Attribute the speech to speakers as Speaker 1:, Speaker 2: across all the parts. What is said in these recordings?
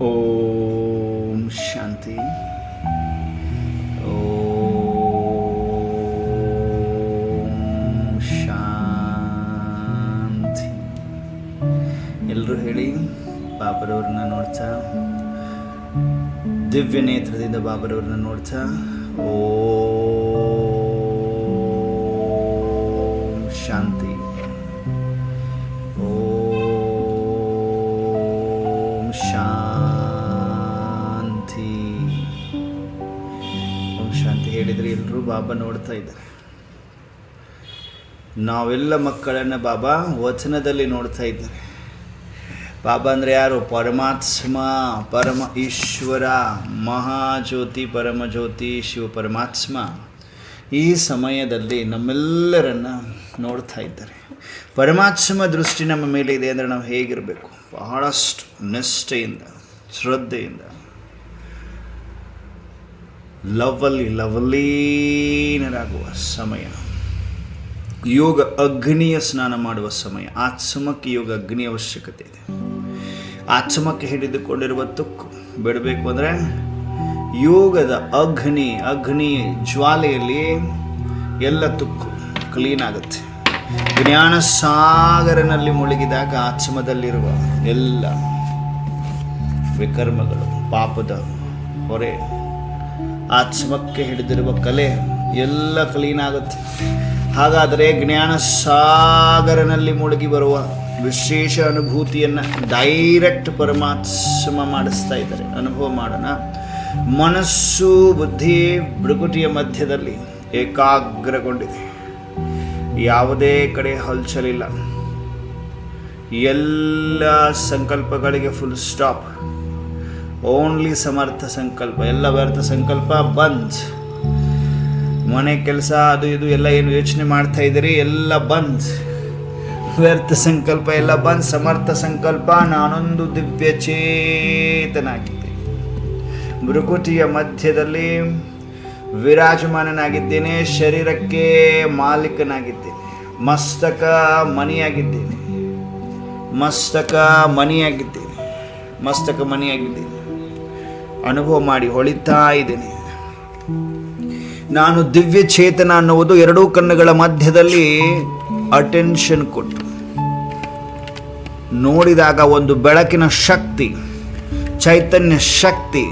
Speaker 1: ಓಂ ಶಾಂತಿ ಓಂ ಶಾಂತಿ ಎಲ್ಲರೂ ಹೇಳಿ ಬಾಬರವ್ರನ್ನ ನೋಡ್ತಾ. ದಿವ್ಯ ನೇತ್ರದಿಂದ ಬಾಬರವ್ರನ್ನ ನೋಡ್ತಾ. ಓಂ ಬಾಬಾ ನೋಡ್ತಾ ಇದ್ದಾರೆ. ನಾವೆಲ್ಲ ಮಕ್ಕಳನ್ನು ಬಾಬಾ ವಚನದಲ್ಲಿ ನೋಡ್ತಾ ಇದ್ದಾರೆ. ಬಾಬಾ ಅಂದರೆ ಯಾರು? ಪರಮಾತ್ಮ, ಪರಮ ಈಶ್ವರ, ಮಹಾಜ್ಯೋತಿ, ಪರಮಜ್ಯೋತಿ, ಶಿವ ಪರಮಾತ್ಮ. ಈ ಸಮಯದಲ್ಲಿ ನಮ್ಮೆಲ್ಲರನ್ನ ನೋಡ್ತಾ ಇದ್ದಾರೆ. ಪರಮಾತ್ಮ ದೃಷ್ಟಿ ನಮ್ಮ ಮೇಲೆ ಇದೆ ಅಂದರೆ ನಾವು ಹೇಗಿರಬೇಕು? ಬಹಳಷ್ಟು ನಿಷ್ಠೆಯಿಂದ, ಶ್ರದ್ಧೆಯಿಂದ. ಲವಲಿ ಲವಲೀನರಾಗುವ ಸಮಯ. ಯೋಗ ಅಗ್ನಿಯ ಸ್ನಾನ ಮಾಡುವ ಸಮಯ. ಆತ್ಮಕ್ಕೆ ಯೋಗ ಅಗ್ನಿ ಅವಶ್ಯಕತೆ ಇದೆ. ಆತ್ಮಕ್ಕೆ ಹಿಡಿದುಕೊಂಡಿರುವ ತುಕ್ಕು ಬಿಡಬೇಕು ಅಂದರೆ ಯೋಗದ ಅಗ್ನಿ ಅಗ್ನಿ ಜ್ವಾಲೆಯಲ್ಲಿ ಎಲ್ಲ ತುಕ್ಕು ಕ್ಲೀನ್ ಆಗುತ್ತೆ. ಜ್ಞಾನ ಸಾಗರನಲ್ಲಿ ಮುಳುಗಿದಾಗ ಆತ್ಮದಲ್ಲಿರುವ ಎಲ್ಲ ವಿಕರ್ಮಗಳು, ಪಾಪದ ಹೊರೆ ಆತ್ಮಕ್ಕೆ ಹಿಡಿದಿರುವ ಕಲೆ ಎಲ್ಲ ಕ್ಲೀನ್ ಆಗುತ್ತೆ. ಹಾಗಾದರೆ ಜ್ಞಾನ ಸಾಗರನಲ್ಲಿ ಮುಳುಗಿ ಬರುವ ವಿಶೇಷ ಅನುಭೂತಿಯನ್ನು ಡೈರೆಕ್ಟ್ ಪರಮಾತ್ಮ ಮಾಡಿಸ್ತಾ ಇದ್ದಾರೆ. ಅನುಭವ ಮಾಡೋಣ. ಮನಸ್ಸು, ಬುದ್ಧಿ ಬೃಗುಟಿಯ ಮಧ್ಯದಲ್ಲಿ ಏಕಾಗ್ರಗೊಂಡಿದೆ. ಯಾವುದೇ ಕಡೆ ಹಲ್ಚಲಿಲ್ಲ. ಎಲ್ಲ ಸಂಕಲ್ಪಗಳಿಗೆ ಫುಲ್ ಸ್ಟಾಪ್ ಓನ್ಲಿ ಸಮರ್ಥ ಸಂಕಲ್ಪ, ಎಲ್ಲ ವ್ಯರ್ಥ ಸಂಕಲ್ಪ ಬಂದ್. ಮನೆ ಕೆಲಸ, ಅದು ಇದು, ಎಲ್ಲ ಏನು ಯೋಚನೆ ಮಾಡ್ತಾ ಇದ್ದೀರಿ, ಎಲ್ಲ ಬಂದ್. ವ್ಯರ್ಥ ಸಂಕಲ್ಪ, ಎಲ್ಲ ಬಂದ್. ಸಮರ್ಥ ಸಂಕಲ್ಪ, ನಾನೊಂದು ದಿವ್ಯ ಚೇತನಾಗಿದ್ದೆ. ಮೃಗುಟಿಯ ಮಧ್ಯದಲ್ಲಿ ವಿರಾಜಮಾನನಾಗಿದ್ದೇನೆ, ಶರೀರಕ್ಕೆ ಮಾಲೀಕನಾಗಿದ್ದೇನೆ, ಮಸ್ತಕ ಮಣಿಯಾಗಿದ್ದೇನೆ ಮಸ್ತಕ ಮಣಿಯಾಗಿದ್ದೇನೆ ಮಸ್ತಕ ಮಣಿಯಾಗಿದ್ದೇನೆ. ಅನುಭವ ಮಾಡಿ ಹೊಳಿತಾ ಇದ್ದೇನೆ. ನಾನು ದಿವ್ಯ ಚೇತನ ಅನ್ನುವುದು ಎರಡೂ ಕಣ್ಣುಗಳ ಮಧ್ಯದಲ್ಲಿ ಅಟೆನ್ಷನ್ ಕೊಟ್ಟು ನೋಡಿದಾಗ ಒಂದು ಬೆಳಕಿನ ಶಕ್ತಿ, ಚೈತನ್ಯ ಶಕ್ತಿ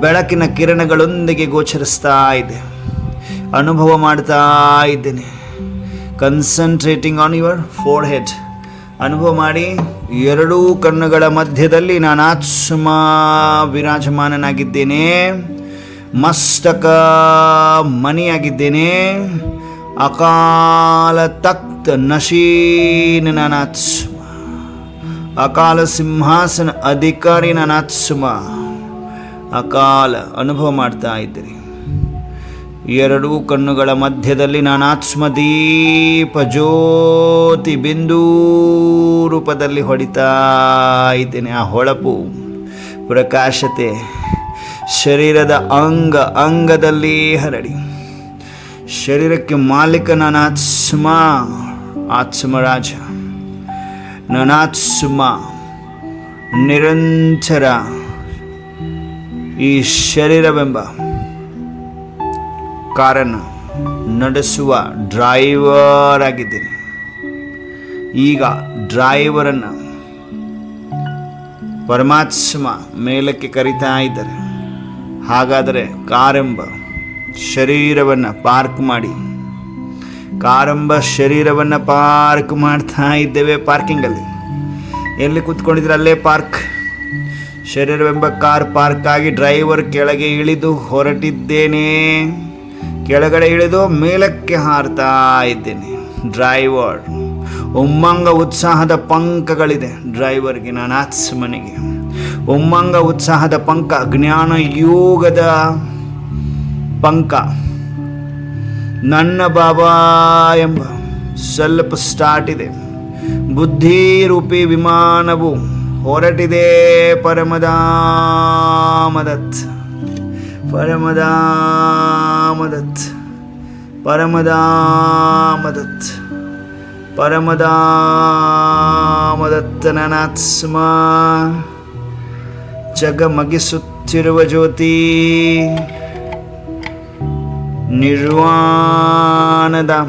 Speaker 1: ಬೆಳಕಿನ ಕಿರಣಗಳೊಂದಿಗೆ ಗೋಚರಿಸ್ತಾ ಇದೆ. ಅನುಭವ ಮಾಡ್ತಾ ಇದ್ದೇನೆ. Concentrating on your forehead ಅನುಭವ ಮಾಡಿ ಎರಡೂ ಕಣ್ಣುಗಳ ಮಧ್ಯದಲ್ಲಿ ನಾನು ಆತ್ಮ ವಿರಾಜಮಾನನಾಗಿದ್ದೇನೆ, ಮಸ್ತಕ ಮನಿಯಾಗಿದ್ದೇನೆ ಅಕಾಲ ತಕ್ತ ನಶೀನ ನಾನಾತ್ಮ ಅಕಾಲ ಸಿಂಹಾಸನ ಅಧಿಕಾರಿ ನಾನಾತ್ಮ ಅಕಾಲ ಅನುಭವ ಮಾಡ್ತಾ ಇದ್ದೀರಿ. ಎರಡೂ ಕಣ್ಣುಗಳ ಮಧ್ಯದಲ್ಲಿ ನಾನು ಆತ್ಮದೀಪ ಜ್ಯೋತಿ ಬಿಂದು ರೂಪದಲ್ಲಿ ಹೊಡಿತಾ ಇದ್ದೇನೆ. ಆ ಹೊಳಪು, ಪ್ರಕಾಶತೆ, ಶರೀರದ ಅಂಗ, ಅಂಗದಲ್ಲಿ ಹರಡಿ. ಶರೀರಕ್ಕೆ ಮಾಲೀಕ ನಾನಾತ್ಮ ಆತ್ಮ, ಆತ್ಮರಾಜ. ನಾನಾತ್ಮ ನಿರಂತರ ಈ ಶರೀರವೆಂಬ ಕಾರನ್ನು ನಡೆಸುವ ಡ್ರೈವರ್ ಆಗಿದ್ದೇನೆ. ಈಗ ಡ್ರೈವರನ್ನು ಪರಮಾತ್ಮ ಮೇಲಕ್ಕೆ ಕರಿತಾ ಇದ್ದಾರೆ. ಹಾಗಾದರೆ ಕಾರೆಂಬ ಶರೀರವನ್ನು ಪಾರ್ಕ್ ಮಾಡಿ. ಕಾರೆಂಬ ಶರೀರವನ್ನು ಪಾರ್ಕ್ ಮಾಡ್ತಾ ಇದ್ದೇವೆ ಪಾರ್ಕಿಂಗಲ್ಲಿ ಎಲ್ಲಿ ಕೂತ್ಕೊಂಡಿದ್ರೆ ಅಲ್ಲೇ ಪಾರ್ಕ್ ಶರೀರವೆಂಬ ಕಾರ್ ಪಾರ್ಕ್ ಆಗಿ ಡ್ರೈವರ್ ಕೆಳಗೆ ಇಳಿದು ಹೊರಟಿದ್ದೇನೆ. ಕೆಳಗಡೆ ಇಳಿದು ಮೇಲಕ್ಕೆ ಹಾರ್ತಾ ಇದ್ದೇನೆ. ಡ್ರೈವರ್, ಉಮ್ಮಂಗ ಉತ್ಸಾಹದ ಪಂಕಗಳಿದೆ ಡ್ರೈವರ್ಗೆ ಮನೆಗೆ ಉಮ್ಮಂಗ ಉತ್ಸಾಹದ ಪಂಕ, ಜ್ಞಾನ ಯೋಗದ ಪಂಕ. ನನ್ನ ಬಾಬಾ ಎಂಬ ಸ್ವಲ್ಪ ಸ್ಟಾರ್ಟ್ ಇದೆ. ಬುದ್ಧಿರೂಪಿ ವಿಮಾನವು ಹೊರಟಿದೆ ಪರಮದಾಮದತ್. ಪರಮದಾಮದತ್. ಪರಮದಾಮದತ್. ಪರಮದಾಮದತ್ತನನಾತ್ಮ ಜಗಮಗಿಸುತ್ತಿರುವ ಜ್ಯೋತಿ. ನಿರ್ವಾಣಧಾಮ.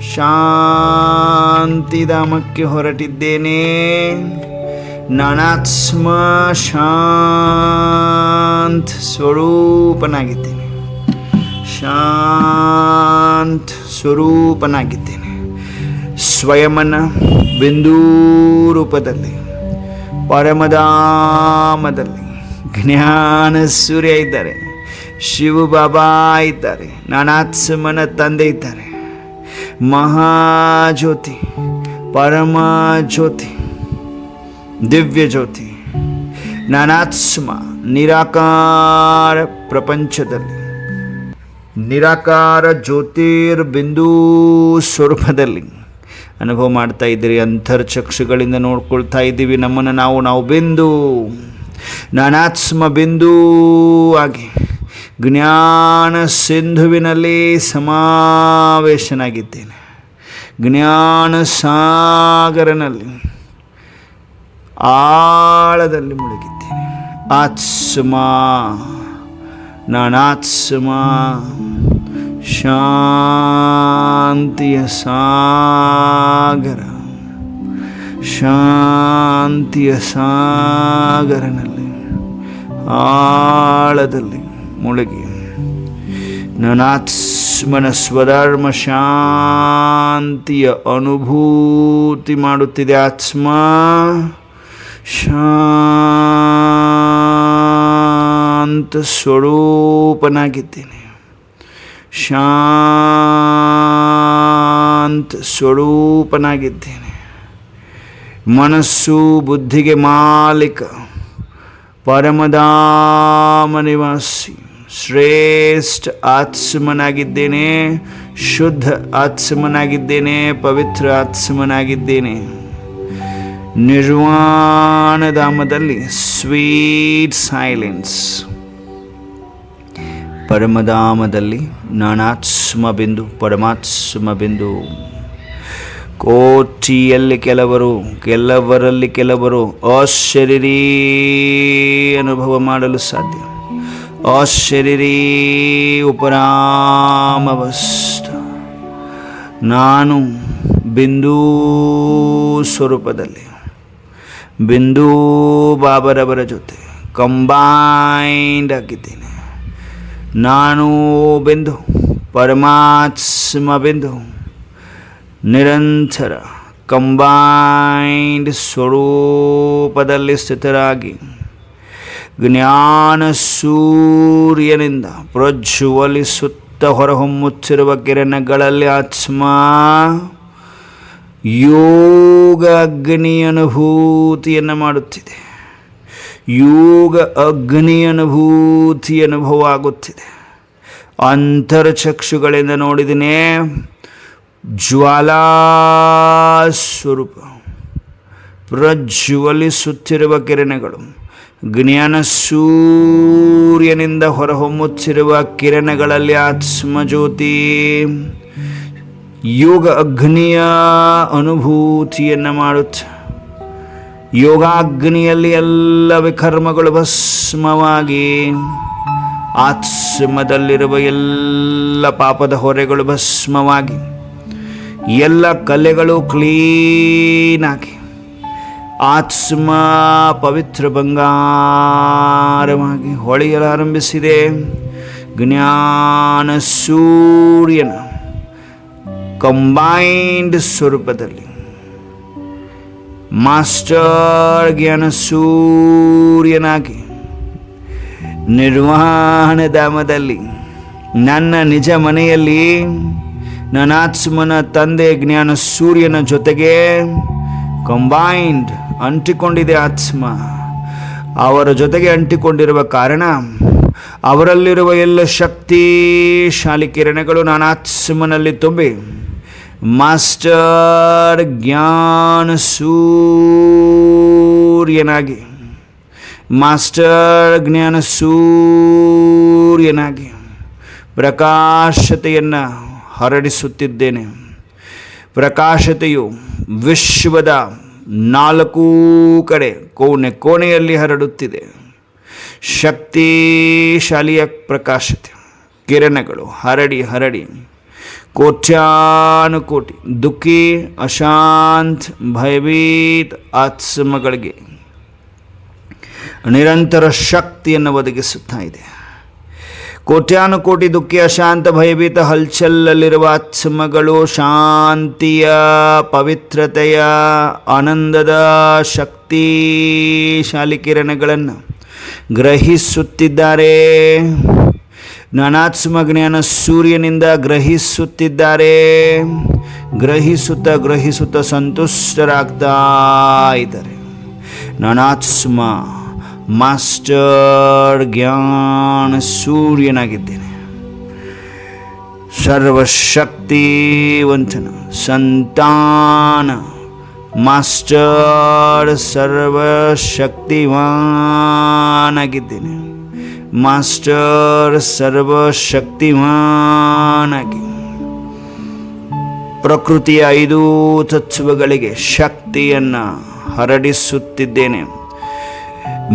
Speaker 1: ಶಾಂತಿಧಾಮಕ್ಕೆ ಹೊರಟಿದ್ದೇನೆ. ನಾನಾತ್ಮ ಶಾಂತ್ ಸ್ವರೂಪನಾಗಿದ್ದೇನೆ. ಶಾಂತ್ ಸ್ವರೂಪನಾಗಿದ್ದೇನೆ. ಸ್ವಯಮನ ಬಿಂದೂ ರೂಪದಲ್ಲಿ, ಪರಮದಾಮದಲ್ಲಿ ಜ್ಞಾನ ಸೂರ್ಯ ಇದ್ದಾರೆ, ಶಿವ ಬಾಬಾ ಇದ್ದಾರೆ, ನಾನಾತ್ಮನ ತಂದೆ ಇದ್ದಾರೆ. ಮಹಾಜ್ಯೋತಿ ಪರಮ ಜ್ಯೋತಿ ದಿವ್ಯ ಜ್ಯೋತಿ ನಾನಾತ್ಮ ನಿರಾಕಾರ ಪ್ರಪಂಚದಲ್ಲಿ. ನಿರಾಕಾರ ಜ್ಯೋತಿರ್ಬಿಂದು ಸ್ವರೂಪದಲ್ಲಿ ಅನುಭವ ಮಾಡ್ತಾ ಇದ್ದೀರಿ, ಅಂತರ್ಚಕ್ಷುಗಳಿಂದ ನೋಡ್ಕೊಳ್ತಾ ಇದ್ದೀವಿ. ನಮ್ಮನ್ನು ನಾವು ನಾವು ಬಿಂದು ನಾನಾತ್ಮ ಬಿಂದು ಆಗಿ ಜ್ಞಾನ ಸಿಂಧುವಿನಲ್ಲಿ ಸಮಾವೇಶನಾಗಿದ್ದೇನೆ. ಜ್ಞಾನ ಸಾಗರನಲ್ಲಿ ಆಳದಲ್ಲಿ ಮುಳುಗಿದ್ದೇನೆ. ಆತ್ಮ ನಾನಾತ್ಮ ಶಾಂತಿಯ ಸಾಗರ, ಶಾಂತಿಯ ಸಾಗರನಲ್ಲಿ ಆಳದಲ್ಲಿ ಮುಳುಗಿ. ನನಾತ್ಮನ ಸ್ವಧರ್ಮ ಶಾಂತಿಯ ಅನುಭೂತಿ ಮಾಡುತ್ತಿದೆ ಆತ್ಮ ಶಾಂತ ಸ್ವರೂಪನಾಗಿದ್ದೇನೆ. ಶಾಂತ ಸ್ವರೂಪನಾಗಿದ್ದೇನೆ. ಮನಸ್ಸು, ಬುದ್ಧಿಗೆ ಮಾಲೀಕ, ಪರಮದಾಮ ನಿವಾಸಿ, ಶ್ರೇಷ್ಠ ಆತ್ಮನಾಗಿದ್ದೇನೆ, ಶುದ್ಧ ಆತ್ಮನಾಗಿದ್ದೇನೆ, ಪವಿತ್ರ ಆತ್ಮನಾಗಿದ್ದೇನೆ. ನಿರ್ವಾಣಧಾಮದಲ್ಲಿ ಸ್ವೀಟ್ ಸೈಲೆನ್ಸ್ ಪರಮಧಾಮದಲ್ಲಿ ನಾನಾತ್ಮ ಬಿಂದು, ಪರಮಾತ್ಮ ಬಿಂದು. ಕೋಟಿಯಲ್ಲಿ ಕೆಲವರು, ಕೆಲವರಲ್ಲಿ ಕೆಲವರು ಅಶರೀರಿ ಅನುಭವ ಮಾಡಲು ಸಾಧ್ಯ. ಅಶರೀರಿ ಉಪರಾಮವಸ್ಥ ನಾನು ಬಿಂದು ಸ್ವರೂಪದಲ್ಲಿ. ಬಿಂದು ಬಾಬರವರ ಜೊತೆ ಕಂಬೈಂಡ್ ಆಗಿದ್ದೇನೆ. ನಾನು ಬಿಂದು, ಪರಮಾತ್ಮ ಬಿಂದು, ನಿರಂತರ ಕಂಬೈಂಡ್ ಸ್ವರೂಪದಲ್ಲಿ ಸ್ಥಿತರಾಗಿ ಜ್ಞಾನ ಸೂರ್ಯನಿಂದ ಪ್ರಜ್ವಲಿಸುತ್ತ ಹೊರಹೊಮ್ಮುತ್ತಿರುವ ಕಿರಣಗಳಲ್ಲಿ ಆತ್ಮ ಯೋಗ ಅಗ್ನಿ ಅನುಭೂತಿಯನ್ನು ಮಾಡುತ್ತಿದೆ. ಯೋಗ ಅಗ್ನಿ ಅನುಭೂತಿ ಅನುಭವ ಆಗುತ್ತಿದೆ ಅಂತರ್ಚಕ್ಷುಗಳಿಂದ ನೋಡಿದನೇ ಜ್ವಾಲಾ ಸ್ವರೂಪ ಪ್ರಜ್ವಲಿಸುತ್ತಿರುವ ಕಿರಣಗಳು ಜ್ಞಾನ ಸೂರ್ಯನಿಂದ ಹೊರಹೊಮ್ಮುತ್ತಿರುವ ಕಿರಣಗಳಲ್ಲಿ ಆತ್ಮಜ್ಯೋತಿ ಯೋಗ ಅಗ್ನಿಯ ಅನುಭೂತಿಯನ್ನು ಮಾಡುತ್ತೆ. ಯೋಗಾಗ್ನಿಯಲ್ಲಿ ಎಲ್ಲ ವಿಕರ್ಮಗಳು ಭಸ್ಮವಾಗಿ, ಆತ್ಮದಲ್ಲಿರುವ ಎಲ್ಲ ಪಾಪದ ಹೊರೆಗಳು ಭಸ್ಮವಾಗಿ, ಎಲ್ಲ ಕಲೆಗಳು ಕ್ಲೀನಾಗಿ ಆತ್ಮ ಪವಿತ್ರ ಬಂಗಾರವಾಗಿ ಹೊಳೆಯಲಾರಂಭಿಸಿದೆ ಜ್ಞಾನ ಸೂರ್ಯನ ಕಂಬೈಂಡ್ ಸ್ವರೂಪದಲ್ಲಿ. ಮಾಸ್ಟರ್ ಜ್ಞಾನ ಸೂರ್ಯನಾಗಿ ನಿರ್ವಹಣ ಧಾಮದಲ್ಲಿ, ನನ್ನ ನಿಜ ಮನೆಯಲ್ಲಿ ನನಾತ್ಮನ ತಂದೆ ಜ್ಞಾನ ಸೂರ್ಯನ ಜೊತೆಗೆ ಕಂಬೈನ್ಡ್ ಅಂಟಿಕೊಂಡಿದೆ ಆತ್ಮ. ಅವರ ಜೊತೆಗೆ ಅಂಟಿಕೊಂಡಿರುವ ಕಾರಣ ಅವರಲ್ಲಿರುವ ಎಲ್ಲ ಶಕ್ತಿಶಾಲಿ ಕಿರಣಗಳು ನಾನಾತ್ಮನಲ್ಲಿ ತುಂಬಿ ಮಾಸ್ಟರ್ ಜ್ಞಾನ ಸೂರ್ಯನಾಗಿ. ಮಾಸ್ಟರ್ ಜ್ಞಾನ ಸೂರ್ಯನಾಗಿ ಪ್ರಕಾಶತೆಯನ್ನು ಹರಡಿಸುತ್ತಿದ್ದೇನೆ. ಪ್ರಕಾಶತೆಯು ವಿಶ್ವದ ನಾಲ್ಕೂ ಕಡೆ ಕೋಣೆ ಕೋಣೆಯಲ್ಲಿ ಹರಡುತ್ತಿದೆ. ಶಕ್ತಿಶಾಲಿಯ ಪ್ರಕಾಶತೆ. ಕಿರಣಗಳು ಹರಡಿ ಹರಡಿ ಕೋಟ್ಯಾನುಕೋಟಿ ದುಃಖಿ, ಅಶಾಂತ್, ಭಯಭೀತ ಆತ್ಮಗಳಿಗೆ ನಿರಂತರ ಶಕ್ತಿಯನ್ನು ಒದಗಿಸುತ್ತಾ ಇದೆ. ಕೋಟ್ಯಾನುಕೋಟಿ ದುಃಖಿ, ಅಶಾಂತ, ಭಯಭೀತ ಹಲ್ಚಲ್ಲಲ್ಲಿರುವ ಆತ್ಮಗಳು ಶಾಂತಿಯ, ಪವಿತ್ರತೆಯ, ಆನಂದದ ಶಕ್ತಿಶಾಲಿ ಕಿರಣಗಳನ್ನು ಗ್ರಹಿಸುತ್ತಿದ್ದಾರೆ. ಜ್ಞಾನಾತ್ಮ ಜ್ಞಾನ ಸೂರ್ಯನಿಂದ ಗ್ರಹಿಸುತ್ತಿದ್ದಾರೆ. ಗ್ರಹಿಸುತ್ತಾ ಗ್ರಹಿಸುತ್ತಾ ಸಂತುಷ್ಟರಾಗ್ತಾ ಇದ್ದಾರೆ. ನಾನಾತ್ಮ ಮಾಸ್ಟರ್ ಜ್ಞಾನ ಸೂರ್ಯನಾಗಿದ್ದೇನೆ. ಸರ್ವಶಕ್ತಿವಂತನ, ಸಂತಾನ ಮಾಸ್ಟರ್, ಸರ್ವಶಕ್ತಿವಾನಾಗಿದ್ದೇನೆ. ಮಾಸ್ಟರ್ ಸರ್ವಶಕ್ತಿಮಾನಾಗಿ. ಪ್ರಕೃತಿಯ ಐದು ತತ್ವಗಳಿಗೆ ಶಕ್ತಿಯನ್ನು ಹರಡಿಸುತ್ತಿದ್ದೇನೆ.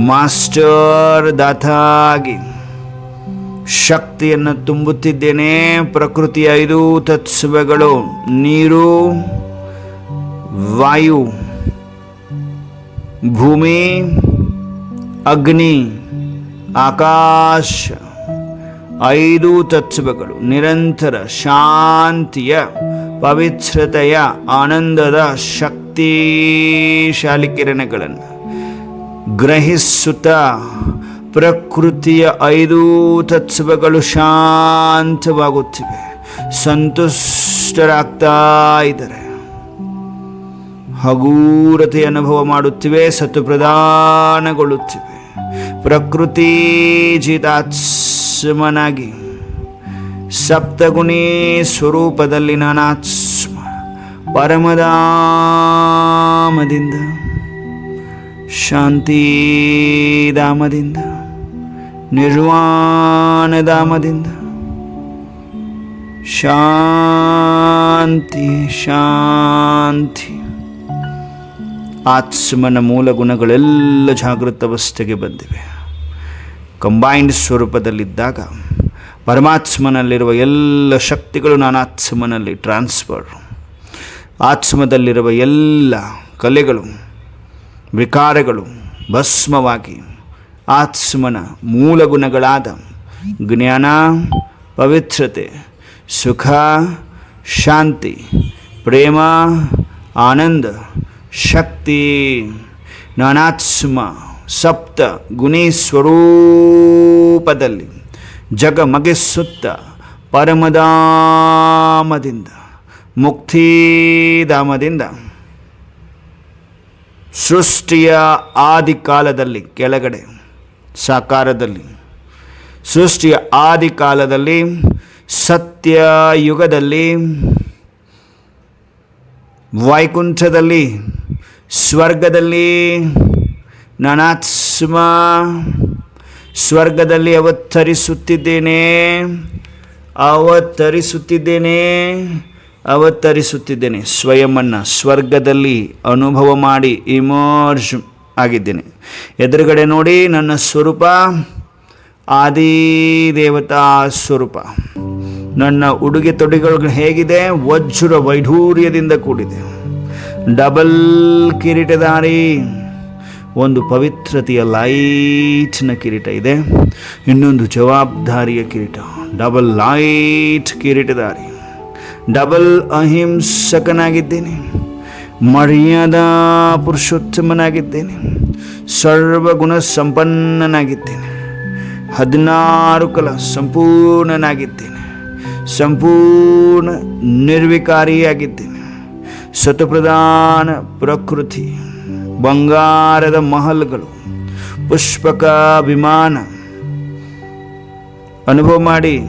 Speaker 1: ಮಾಸ್ಟರ್ ದಾತಾಗಿ ಶಕ್ತಿಯನ್ನು ತುಂಬುತ್ತಿದ್ದೇನೆ. ಪ್ರಕೃತಿಯ ಐದು ತತ್ವಗಳು ನೀರು, ವಾಯು, ಭೂಮಿ, ಅಗ್ನಿ ಆಕಾಶ, ಐದು ತತ್ವಗಳು ನಿರಂತರ ಶಾಂತಿಯ, ಪವಿತ್ರತೆಯ, ಆನಂದದ ಶಕ್ತಿಶಾಲಿ ಕಿರಣಗಳನ್ನು ಗ್ರಹಿಸುತ್ತಾ ಪ್ರಕೃತಿಯ ಐದು ತತ್ವಗಳು ಶಾಂತವಾಗುತ್ತಿವೆ. ಸಂತುಷ್ಟರಾಗ್ತಾ ಇದ್ದಾರೆ. ಹಗೂರತೆ ಅನುಭವ ಮಾಡುತ್ತಿವೆ ಸತ್ತು ಪ್ರಧಾನಗೊಳ್ಳುತ್ತಿವೆ ಪ್ರಕೃತಿ ಜಿತಾತ್ಮನಾಗಿ ಸಪ್ತಗುಣಿ ಸ್ವರೂಪದಲ್ಲಿ ನಾನಾತ್ಮ ಪರಮಧಾಮದಿಂದ ಶಾಂತಿಧಾಮದಿಂದ ನಿರ್ವಾಣಧಾಮದಿಂದ ಶಾಂತಿ ಶಾಂತಿ. ಆತ್ಮನ ಮೂಲ ಗುಣಗಳೆಲ್ಲ ಜಾಗೃತ ಅವಸ್ಥೆಗೆ ಬಂದಿವೆ. ಕಂಬೈನ್ಡ್ ಸ್ವರೂಪದಲ್ಲಿದ್ದಾಗ ಪರಮಾತ್ಮನಲ್ಲಿರುವ ಎಲ್ಲ ಶಕ್ತಿಗಳು ನಾನಾತ್ಮನಲ್ಲಿ ಟ್ರಾನ್ಸ್ಫರ್ ಆತ್ಮದಲ್ಲಿರುವ ಎಲ್ಲ ಕಲೆಗಳು, ವಿಕಾರಗಳು ಭಸ್ಮವಾಗಿ ಆತ್ಮನ ಮೂಲ ಗುಣಗಳಾದ ಜ್ಞಾನ, ಪವಿತ್ರತೆ, ಸುಖ, ಶಾಂತಿ, ಪ್ರೇಮ, ಆನಂದ, ಶಕ್ತಿ, ನಾನಾತ್ಮ ಸಪ್ತ ಗುಣಿ ಸ್ವರೂಪದಲ್ಲಿ ಜಗಮಗಿಸುತ್ತ ಪರಮದಾಮದಿಂದ, ಮುಕ್ತಿಧಾಮದಿಂದ. ಸೃಷ್ಟಿಯ ಆದಿಕಾಲದಲ್ಲಿ ಕೆಳಗಡೆ, ಸಾಕಾರದಲ್ಲಿ, ಸೃಷ್ಟಿಯ ಆದಿಕಾಲದಲ್ಲಿ ಸತ್ಯ ಯುಗದಲ್ಲಿ ವೈಕುಂಠದಲ್ಲಿ, ಸ್ವರ್ಗದಲ್ಲಿ ನಾನಾತ್ಮ ಸ್ವರ್ಗದಲ್ಲಿ ಅವತರಿಸುತ್ತಿದ್ದೇನೆ ಅವತರಿಸುತ್ತಿದ್ದೇನೆ ಅವತರಿಸುತ್ತಿದ್ದೇನೆ. ಸ್ವಯಮನ್ನು ಸ್ವರ್ಗದಲ್ಲಿ ಅನುಭವ ಮಾಡಿ ಇಮರ್ಜ್ ಆಗಿದ್ದೇನೆ. ಎದುರುಗಡೆ ನೋಡಿ ನನ್ನ ಸ್ವರೂಪ ಆದಿ ದೇವತಾ ಸ್ವರೂಪ. ನನ್ನ ಉಡುಗೆ ತೊಡುಗೆಗಳು ಹೇಗಿದೆ, ವಜ್ರ ವೈಢೂರ್ಯದಿಂದ ಕೂಡಿದೆ. ಡಬಲ್ ಕಿರೀಟಧಾರಿ ಒಂದು ಪವಿತ್ರತೆಯ ಲೈಟ್ನ ಕಿರೀಟ ಇದೆ. ಇನ್ನೊಂದು ಜವಾಬ್ದಾರಿಯ ಕಿರೀಟ. ಡಬಲ್ ಲೈಟ್ ಕಿರೀಟಧಾರಿ. ಡಬಲ್ ಅಹಿಂಸಕನಾಗಿದ್ದೇನೆ. ಮರ್ಯಾದಾ ಪುರುಷೋತ್ತಮನಾಗಿದ್ದೇನೆ. ಸರ್ವಗುಣ ಸಂಪನ್ನನಾಗಿದ್ದೇನೆ. ಹದಿನಾರು ಕಲ ಸಂಪೂರ್ಣನಾಗಿದ್ದೇನೆ. ಸಂಪೂರ್ಣ ನಿರ್ವಿಕಾರಿಯಾಗಿದ್ದೇನೆ. ಸತಪ್ರಧಾನ ಪ್ರಕೃತಿ. ಬಂಗಾರದ ಮಹಲ್ಗಳು ಪುಷ್ಪಕ ವಿಮಾನ ಅನುಭವ ಮಾಡಿ,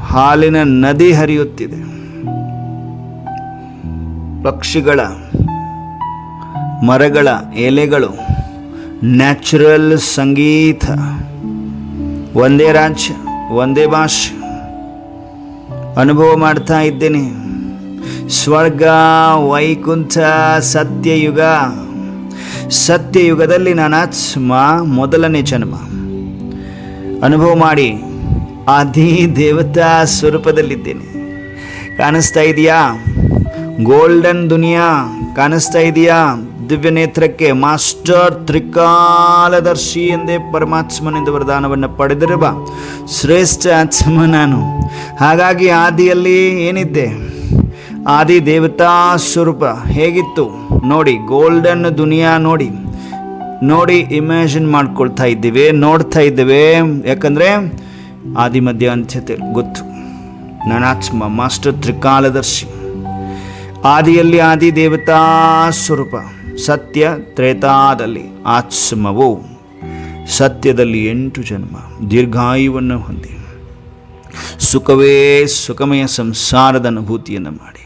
Speaker 1: ಹಾಲಿನ ನದಿ ಹರಿಯುತ್ತಿದೆ. ಪಕ್ಷಿಗಳ, ಮರಗಳ ಎಲೆಗಳು, ನ್ಯಾಚುರಲ್ ಸಂಗೀತ. ಒಂದೇ ರಾಜ್ಯ, ಒಂದೇ ಭಾಷೆ. ಅನುಭವ ಮಾಡ್ತಾ ಇದ್ದೇನೆ. ಸ್ವರ್ಗ, ವೈಕುಂಠ, ಸತ್ಯಯುಗ. ಸತ್ಯಯುಗದಲ್ಲಿ ನಾನು ಆತ್ಮ ಮೊದಲನೇ ಜನ್ಮ. ಅನುಭವ ಮಾಡಿ, ಆದಿ ದೇವತಾ ಸ್ವರೂಪದಲ್ಲಿದ್ದೇನೆ. ಕಾಣಿಸ್ತಾ ಇದೆಯಾ? ಗೋಲ್ಡನ್ ದುನಿಯಾ, ಕಾಣಿಸ್ತಾ ಇದೆಯಾ? ದಿವ್ಯ ನೇತ್ರಕ್ಕೆ ಮಾಸ್ಟರ್ ತ್ರಿಕಾಲದರ್ಶಿ ಎಂದೇ ಪರಮಾತ್ಮನಿಂದ ವರದಾನವನ್ನು ಪಡೆದಿರುವ ಶ್ರೇಷ್ಠ ಆತ್ಮ ನಾನು. ಹಾಗಾಗಿ ಆದಿಯಲ್ಲಿ ಏನಿದ್ದೆ ಆದಿ ದೇವತಾ ಸ್ವರೂಪ ಹೇಗಿತ್ತು? ನೋಡಿ ಗೋಲ್ಡನ್ ದುನಿಯಾ ನೋಡಿ. ನೋಡಿ ಇಮ್ಯಾಜಿನ್ ಮಾಡ್ಕೊಳ್ತಾ ಇದ್ದೀವಿ, ನೋಡ್ತಾ ಇದ್ದೇವೆ. ಯಾಕಂದರೆ ಆದಿ ಮಧ್ಯ ಅಂತ್ಯತೆ ಗೊತ್ತು. ನನಾತ್ಮ ಮಾಸ್ಟರ್ ತ್ರಿಕಾಲದರ್ಶಿ. ಆದಿಯಲ್ಲಿ ಆದಿ ದೇವತಾ ಸ್ವರೂಪ, ಸತ್ಯ ತ್ರೇತಾದಲ್ಲಿ ಆತ್ಮವು. ಸತ್ಯದಲ್ಲಿ ಎಂಟು ಜನ್ಮ, ದೀರ್ಘಾಯುವನ್ನು ಹೊಂದಿ. ಸುಖವೇ ಸುಖಮಯ ಸಂಸಾರದ ಅನುಭೂತಿಯನ್ನು ಮಾಡಿ.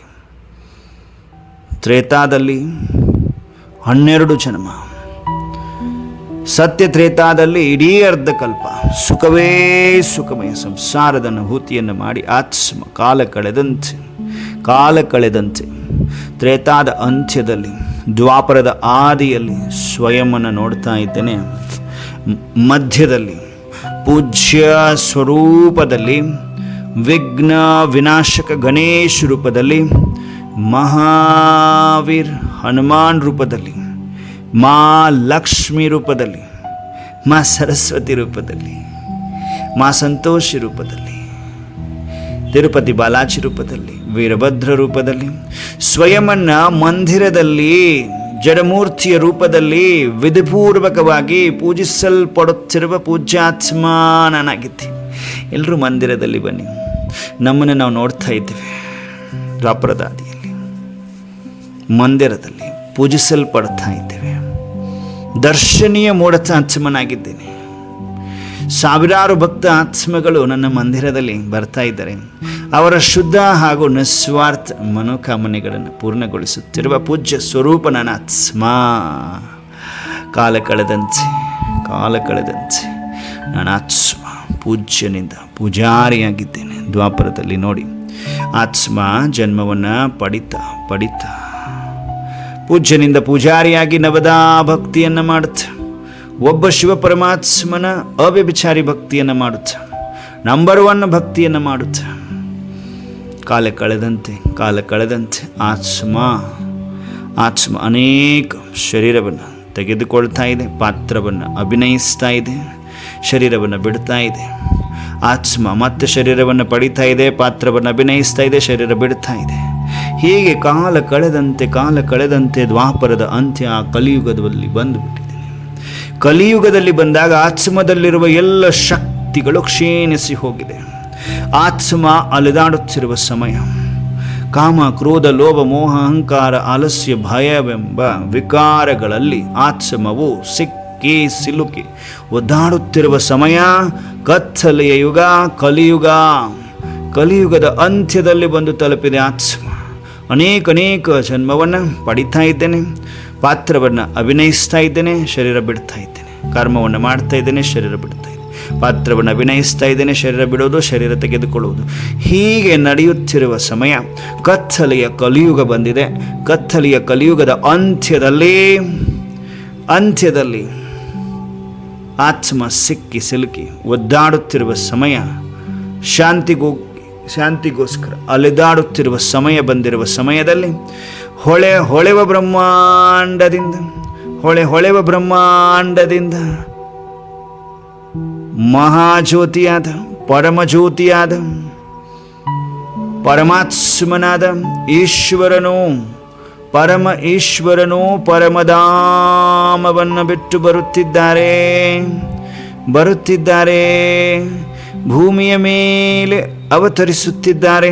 Speaker 1: ತ್ರೇತಾದಲ್ಲಿ ಹನ್ನೆರಡು ಜನ್ಮ. ಸತ್ಯ ತ್ರೇತಾದಲ್ಲಿ ಇಡೀ ಅರ್ಧ ಕಲ್ಪ ಸುಖವೇ ಸುಖಮಯ ಸಂಸಾರದ ಅನುಭೂತಿಯನ್ನು ಮಾಡಿ ಆತ್ಮ ಕಾಲ ಕಳೆದಂತೆ ಕಾಲ ಕಳೆದಂತೆ ತ್ರೇತಾದ ಅಂತ್ಯದಲ್ಲಿ ದ್ವಾಪರದ ಆದಿಯಲ್ಲಿ ಸ್ವಯಂನ ನೋಡ್ತಾ ಇದ್ದೇನೆ. ಮಧ್ಯದಲ್ಲಿ ಪೂಜ್ಯ ಸ್ವರೂಪದಲ್ಲಿ ವಿಘ್ನ ವಿನಾಶಕ ಗಣೇಶ ರೂಪದಲ್ಲಿ ಮಹಾವೀರ್ ಹನುಮಾನ್ ರೂಪದಲ್ಲಿ, ಮಾ ಲಕ್ಷ್ಮಿ ರೂಪದಲ್ಲಿ, ಮಾ ಸರಸ್ವತಿ ರೂಪದಲ್ಲಿ, ಮಾ ಸಂತೋಷಿ ರೂಪದಲ್ಲಿ, ತಿರುಪತಿ ಬಾಲಾಜಿ ರೂಪದಲ್ಲಿ, ವೀರಭದ್ರ ರೂಪದಲ್ಲಿ ಸ್ವಯಮನ್ನ ಮಂದಿರದಲ್ಲಿ, ಜಡಮೂರ್ತಿಯ ರೂಪದಲ್ಲಿ ವಿಧಿಪೂರ್ವಕವಾಗಿ ಪೂಜಿಸಲ್ಪಡುತ್ತಿರುವ ಪೂಜ್ಯಾತ್ಮಾನನಾಗಿದ್ದೆ. ಎಲ್ಲರೂ ಮಂದಿರದಲ್ಲಿ ಬನ್ನಿ. ನಮ್ಮನ್ನು ನಾವು ನೋಡ್ತಾ ಇದ್ದೇವೆ. ದ್ವಾಪರದಾದಿಯಲ್ಲಿ ಮಂದಿರದಲ್ಲಿ ಪೂಜಿಸಲ್ಪಡ್ತಾ ಇದ್ದೇವೆ ದರ್ಶನೀಯ ಮೂಡತ ಆತ್ಮನಾಗಿದ್ದೇನೆ ಸಾವಿರಾರು ಭಕ್ತ ಆತ್ಮಗಳು ನನ್ನ ಮಂದಿರದಲ್ಲಿ ಬರ್ತಾ ಇದ್ದಾರೆ ಅವರ ಶುದ್ಧ ಹಾಗೂ ನಿಸ್ವಾರ್ಥ ಮನೋಕಾಮನೆಗಳನ್ನು ಪೂರ್ಣಗೊಳಿಸುತ್ತಿರುವ ಪೂಜ್ಯ ಸ್ವರೂಪ ನನ್ನ ಆತ್ಮ ಕಾಲ ಕಳೆದಂತೆ ಕಾಲ ಕಳೆದಂತೆ ನನ್ನ ಆತ್ಮ ಪೂಜ್ಯನಿಂದ ಪೂಜಾರಿಯಾಗಿದ್ದೇನೆ. ದ್ವಾಪರದಲ್ಲಿ ನೋಡಿ ಆತ್ಮ ಜನ್ಮವನ್ನು ಪಡಿತಾ ಪಡಿತಾ ಪೂಜ್ಯನಿಂದ ಪೂಜಾರಿಯಾಗಿ ನವದಾ ಭಕ್ತಿಯನ್ನು ಮಾಡುತ್ತ. ಒಬ್ಬ ಶಿವ ಪರಮಾತ್ಮನ ಅವ್ಯಭಿಚಾರಿ ಭಕ್ತಿಯನ್ನು ಮಾಡುತ್ತ. ನಂಬರ್ ಒನ್ ಭಕ್ತಿಯನ್ನು ಮಾಡುತ್ತ. ಕಾಲ ಕಳೆದಂತೆ ಕಾಲ ಕಳೆದಂತೆ ಆತ್ಮ ಆತ್ಮ ಅನೇಕ ಶರೀರವನ್ನು ತೆಗೆದುಕೊಳ್ತಾ ಇದೆ, ಪಾತ್ರವನ್ನು ಅಭಿನಯಿಸ್ತಾ ಇದೆ, ಶರೀರವನ್ನು ಬಿಡ್ತಾ ಇದೆ. ಆತ್ಮ ಮತ್ತೆ ಶರೀರವನ್ನು ಪಡಿತಾ ಇದೆ, ಪಾತ್ರವನ್ನು ಅಭಿನಯಿಸ್ತಾ ಇದೆ, ಶರೀರ ಬಿಡ್ತಾ ಇದೆ. ಹೀಗೆ ಕಾಲ ಕಳೆದಂತೆ ಕಾಲ ಕಳೆದಂತೆ ದ್ವಾಪರದ ಅಂತ್ಯ ಆ ಕಲಿಯುಗದಲ್ಲಿ ಬಂದುಬಿಟ್ಟಿದೆ. ಕಲಿಯುಗದಲ್ಲಿ ಬಂದಾಗ ಆತ್ಮದಲ್ಲಿರುವ ಎಲ್ಲ ಶಕ್ತಿಗಳು ಕ್ಷೀಣಿಸಿ ಹೋಗಿದೆ. ಆತ್ಮ ಅಲೆದಾಡುತ್ತಿರುವ ಸಮಯ. ಕಾಮ, ಕ್ರೋಧ, ಲೋಭ, ಮೋಹ, ಅಹಂಕಾರ ಆಲಸ್ಯ ಭಯವೆಂಬ ವಿಕಾರಗಳಲ್ಲಿ ಆತ್ಮವು ಸಿಕ್ಕಿ ಸಿಲುಕಿ ಒದ್ದಾಡುತ್ತಿರುವ ಸಮಯ, ಕತ್ತಲೆಯ ಯುಗ, ಕಲಿಯುಗ. ಕಲಿಯುಗದ ಅಂತ್ಯದಲ್ಲಿ ಬಂದು ತಲುಪಿದೆ ಆತ್ಮ. ಅನೇಕ ಅನೇಕ ಜನ್ಮವನ್ನು ಪಡಿತಾ ಇದ್ದೇನೆ, ಪಾತ್ರವನ್ನು ಅಭಿನಯಿಸ್ತಾ ಇದ್ದೇನೆ, ಶರೀರ ಬಿಡ್ತಾ ಇದ್ದೇನೆ, ಕರ್ಮವನ್ನು ಮಾಡ್ತಾ ಇದ್ದೇನೆ, ಶರೀರ ಬಿಡ್ತಾ ಇದ್ದೇನೆ, ಪಾತ್ರವನ್ನು ಅಭಿನಯಿಸ್ತಾ ಇದ್ದೇನೆ, ಶರೀರ ಬಿಡೋದು, ಶರೀರ ತೆಗೆದುಕೊಳ್ಳುವುದು. ಹೀಗೆ ನಡೆಯುತ್ತಿರುವ ಸಮಯ ಕತ್ತಲೆಯ ಕಲಿಯುಗ ಬಂದಿದೆ. ಕತ್ತಲೆಯ ಕಲಿಯುಗದ ಅಂತ್ಯದಲ್ಲಿ ಅಂತ್ಯದಲ್ಲಿ ಆತ್ಮ ಸಿಕ್ಕಿ ಸಿಲುಕಿ ಒದ್ದಾಡುತ್ತಿರುವ ಸಮಯ ಶಾಂತಿಗೋ ಶಾಂತಿಗೋಸ್ಕರ ಅಲೆದಾಡುತ್ತಿರುವ ಸಮಯ ಬಂದಿರುವ ಸಮಯದಲ್ಲಿ ಹೊಳೆ ಹೊಳೆವ ಬ್ರಹ್ಮಾಂಡದಿಂದ, ಹೊಳೆ ಹೊಳೆವ ಬ್ರಹ್ಮಾಂಡದಿಂದ ಮಹಾಜ್ಯೋತಿಯಾದ, ಪರಮಜ್ಯೋತಿಯಾದ, ಪರಮಾತ್ಮನಾದ ಈಶ್ವರನು, ಪರಮ ಈಶ್ವರನು ಪರಮಧಾಮವನ್ನು ಬಿಟ್ಟು ಬರುತ್ತಿದ್ದಾರೆ ಬರುತ್ತಿದ್ದಾರೆ. ಭೂಮಿಯ ಮೇಲೆ ಅವತರಿಸುತ್ತಿದ್ದಾರೆ.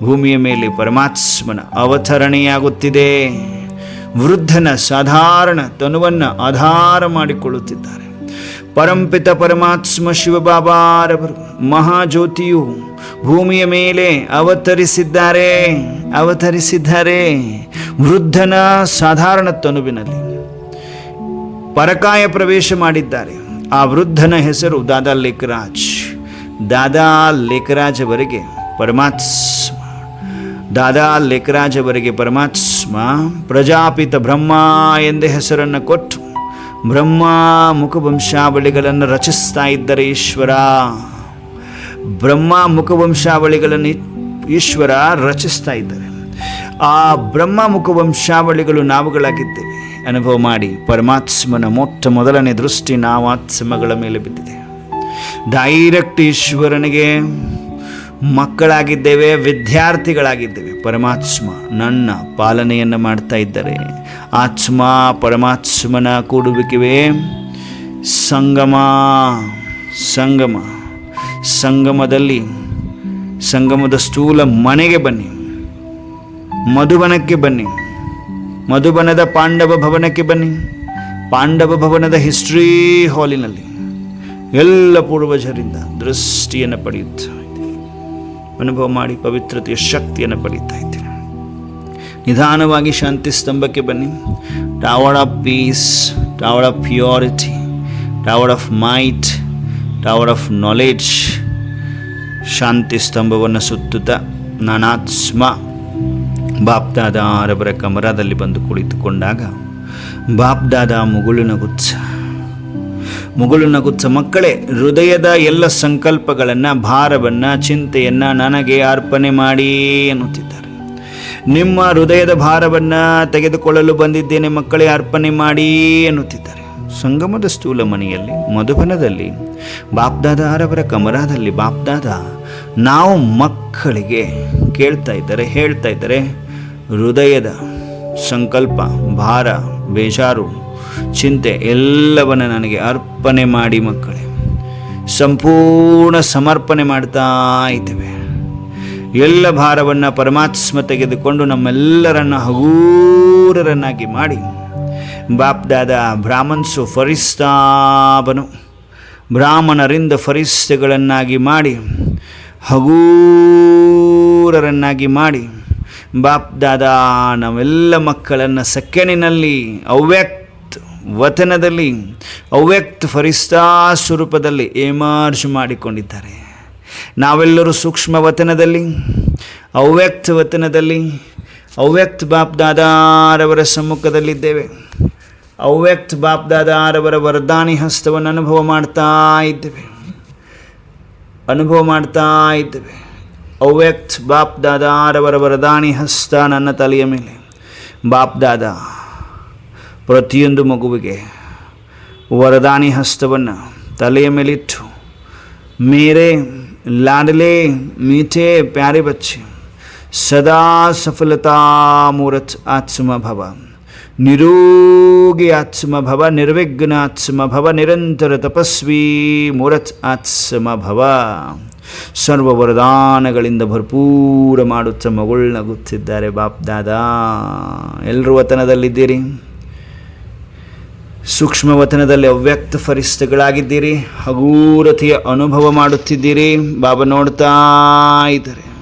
Speaker 1: ಭೂಮಿಯ ಮೇಲೆ ಪರಮಾತ್ಮನ ಅವತರಣೆಯಾಗುತ್ತಿದೆ. ವೃದ್ಧನ ಸಾಧಾರಣ ತನುವನ್ನು ಆಧಾರ ಮಾಡಿಕೊಳ್ಳುತ್ತಿದ್ದಾರೆ. ಪರಂಪಿತ ಪರಮಾತ್ಮ ಶಿವಬಾಬಾರವರು, ಮಹಾಜ್ಯೋತಿಯು ಭೂಮಿಯ ಮೇಲೆ ಅವತರಿಸಿದ್ದಾರೆ ಅವತರಿಸಿದ್ದಾರೆ. ವೃದ್ಧನ ಸಾಧಾರಣ ತನುವಿನಲ್ಲಿ ಪರಕಾಯ ಪ್ರವೇಶ ಮಾಡಿದ್ದಾರೆ. ಆ ವೃದ್ಧನ ಹೆಸರು ದಾದಾ ಲೇಖರಾಜ್. ದಾದಾ ಲೇಖರಾಜ್ ಅವರಿಗೆ ಪರಮಾತ್ಮ. ದಾದಾ ಲೇಖರಾಜ್ ಅವರಿಗೆ ಪರಮಾತ್ಮ, ಪ್ರಜಾಪಿತ ಬ್ರಹ್ಮ ಎಂದೇ ಹೆಸರನ್ನು ಕೊಟ್ಟು ಬ್ರಹ್ಮ ಮುಖವಂಶಾವಳಿಗಳನ್ನು ರಚಿಸ್ತಾ ಇದ್ದರೆ ಈಶ್ವರ. ಬ್ರಹ್ಮ ಮುಖವಂಶಾವಳಿಗಳನ್ನು ಈಶ್ವರ ರಚಿಸ್ತಾ ಇದ್ದಾರೆ. ಆ ಬ್ರಹ್ಮ ಮುಖವಂಶಾವಳಿಗಳು ನಾವುಗಳಾಗಿದ್ದೇವೆ ಅನುಭವ ಮಾಡಿ ಪರಮಾತ್ಮನ ಮೊಟ್ಟ ಮೊದಲನೇ ದೃಷ್ಟಿ ನಾವಾತ್ಮಗಳ ಮೇಲೆ ಬಿದ್ದಿದೆ. ಡೈರೆಕ್ಟ್ ಈಶ್ವರನಿಗೆ ಮಕ್ಕಳಾಗಿದ್ದೇವೆ, ವಿದ್ಯಾರ್ಥಿಗಳಾಗಿದ್ದೇವೆ. ಪರಮಾತ್ಮ ನನ್ನ ಪಾಲನೆಯನ್ನು ಮಾಡ್ತಾ ಇದ್ದಾರೆ ಆತ್ಮ ಪರಮಾತ್ಮನ ಕೂಡುವಿಕೆವೇ ಸಂಗಮ ಸಂಗಮ, ಸಂಗಮದಲ್ಲಿ, ಸಂಗಮದ ಸ್ಥೂಲ ಮನೆಗೆ ಬನ್ನಿ. ಮಧುಬನಕ್ಕೆ ಬನ್ನಿ. ಮಧುಬನದ ಪಾಂಡವ ಭವನಕ್ಕೆ ಬನ್ನಿ. ಪಾಂಡವ ಭವನದ ಹಿಸ್ಟ್ರಿ ಹಾಲಿನಲ್ಲಿ ಎಲ್ಲ ಪೂರ್ವಜರಿಂದ ದೃಷ್ಟಿಯನ್ನು ಪಡೆಯುತ್ತಾ ಇದ್ದೀರಿ. ಅನುಭವ ಮಾಡಿ ಪವಿತ್ರತೆಯ ಶಕ್ತಿಯನ್ನು ಪಡೀತಾ ಇದ್ದೀರಿ ನಿಧಾನವಾಗಿ ಶಾಂತಿ ಸ್ತಂಭಕ್ಕೆ ಬನ್ನಿ. Tower of peace tower of purity tower of might tower of knowledge ಶಾಂತಿ ಸ್ತಂಭವನ್ನು ಸುತ್ತುತ್ತ ನಾನಾತ್ಮ ಬಾಪ್ದಾದ ಅರಬರ ಕಮರದಲ್ಲಿ ಬಂದು ಕುಳಿತುಕೊಂಡಾಗ ಬಾಪ್ದಾದ ಮುಗುಳು ನಗುಚ್ಛ ಮುಗುಳು ನಗುತ್ಸ, ಮಕ್ಕಳೇ, ಹೃದಯದ ಎಲ್ಲ ಸಂಕಲ್ಪಗಳನ್ನು, ಭಾರವನ್ನು, ಚಿಂತೆಯನ್ನು ನನಗೆ ಅರ್ಪಣೆ ಮಾಡಿ ಎನ್ನುತ್ತಿದ್ದಾರೆ. ನಿಮ್ಮ ಹೃದಯದ ಭಾರವನ್ನು ತೆಗೆದುಕೊಳ್ಳಲು ಬಂದಿದ್ದೇನೆ ಮಕ್ಕಳೇ, ಅರ್ಪಣೆ ಮಾಡಿ ಎನ್ನುತ್ತಿದ್ದಾರೆ. ಸಂಗಮದ ಸ್ಥೂಲ ಮನೆಯಲ್ಲಿ, ಮಧುಬನದಲ್ಲಿ, ಬಾಪ್ದಾದ ಅರಬರ ಕಮರಾದಲ್ಲಿ, ಬಾಪ್ದಾದ ನಾವು ಮಕ್ಕಳಿಗೆ ಕೇಳ್ತಾ ಇದ್ದಾರೆ, ಹೇಳ್ತಾ ಇದ್ದಾರೆ ಹೃದಯದ ಸಂಕಲ್ಪ, ಭಾರ ಬೇಜಾರು ಚಿಂತೆ ಎಲ್ಲವನ್ನು ನನಗೆ ಅರ್ಪಣೆ ಮಾಡಿ ಮಕ್ಕಳೇ. ಸಂಪೂರ್ಣ ಸಮರ್ಪಣೆ ಮಾಡ್ತಾ ಇದ್ದೇವೆ. ಎಲ್ಲ ಭಾರವನ್ನು ಪರಮಾತ್ಮ ತೆಗೆದುಕೊಂಡು ನಮ್ಮೆಲ್ಲರನ್ನು ಹಗೂರರನ್ನಾಗಿ ಮಾಡಿ. ಬಾಪ್ದಾದ ಬ್ರಾಹ್ಮನ್ಸು ಫರಿಸ್ತಾಬನು ಬ್ರಾಹ್ಮಣರಿಂದ ಫರಿಸ್ತೆಗಳನ್ನಾಗಿ ಮಾಡಿ, ಹಗೂರರನ್ನಾಗಿ ಮಾಡಿ ಬಾಪ್ದಾದ ನಾವೆಲ್ಲ ಮಕ್ಕಳನ್ನು ಸೆಕೆಂಡಿನಲ್ಲಿ ಅವ್ಯಕ್ತ ವತನದಲ್ಲಿ, ಅವ್ಯಕ್ತ ಫರಿಸ್ತಾ ಸ್ವರೂಪದಲ್ಲಿ ಏಮಾರ್ಜ್ ಮಾಡಿಕೊಂಡಿದ್ದಾರೆ. ನಾವೆಲ್ಲರೂ ಸೂಕ್ಷ್ಮ ವತನದಲ್ಲಿ, ಅವ್ಯಕ್ತ ವತನದಲ್ಲಿ, ಅವ್ಯಕ್ತ ಬಾಪ್ದಾದಾರವರ ಸಮ್ಮುಖದಲ್ಲಿದ್ದೇವೆ. ಅವ್ಯಕ್ತ ಬಾಪ್ದಾದಾರವರ ವರದಾನಿ ಹಸ್ತವನ್ನು ಅನುಭವ ಮಾಡ್ತಾ ಇದ್ದೇವೆ. ಅನುಭವ ಮಾಡ್ತಾ ಇದ್ದೇವೆ. ಅವ್ಯಕ್ತ ಬಾಪ್ ದಾದಾರವರ ವರದಾನಿ ಹಸ್ತ ನನ್ನ ತಲೆಯ ಮೇಲೆ ಬಾಪ್ ದಾದ ಪ್ರತಿಯೊಂದು ಮಗುವಿಗೆ ವರದಾನಿ ಹಸ್ತವನ್ನು ತಲೆಯ ಮೇಲಿಟ್ಟು ಮೇರೆ लाडले मीठे प्यारे बच्चे सदा सफलता मूर्त आत्मा भव ನಿರೋಗಿ ಆತ್ಮ ಭವ ನಿರ್ವಿಘ್ನ ಆತ್ಮ ಭವ ನಿರಂತರ ತಪಸ್ವಿ ಮೂರತ್ ಆತ್ಮ ಭವ ಸರ್ವ ವರದಾನಗಳಿಂದ ಭರ್ಪೂರ ಮಾಡುತ್ತ ನಗುತ್ತಿದ್ದಾರೆ ಬಾಪ್ ದಾದಾ. ಎಲ್ಲರೂ ವತನದಲ್ಲಿದ್ದೀರಿ? ಸೂಕ್ಷ್ಮ ವತನದಲ್ಲಿ ಅವ್ಯಕ್ತ ಫರಿಸ್ತಗಳಾಗಿದ್ದೀರಿ? ಹಗೂರತೆಯ ಅನುಭವ ಮಾಡುತ್ತಿದ್ದೀರಿ? ಬಾಬಾ ನೋಡ್ತಾ ಇದ್ದಾರೆ.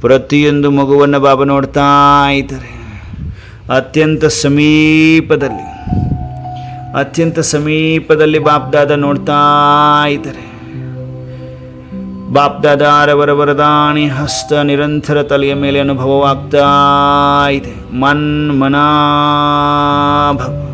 Speaker 1: ಪ್ರತಿಯೊಂದು ಮಗುವನ್ನು ಬಾಬಾ ನೋಡ್ತಾ ಇದ್ದಾರೆ. ಅತ್ಯಂತ ಸಮೀಪದಲ್ಲಿ ಅತ್ಯಂತ ಸಮೀಪದಲ್ಲಿ ಬಾಪ್ದಾದ ನೋಡ್ತಾ ಇದ್ದಾರೆ. ಬಾಪ್ದಾದಾರವರ ವರದಾನಿ ಹಸ್ತ ನಿರಂತರ ತಲೆಯ ಮೇಲೆ ಅನುಭವವಾಗ್ತಾ ಇದೆ. ಮನ್ ಮನಾಭವ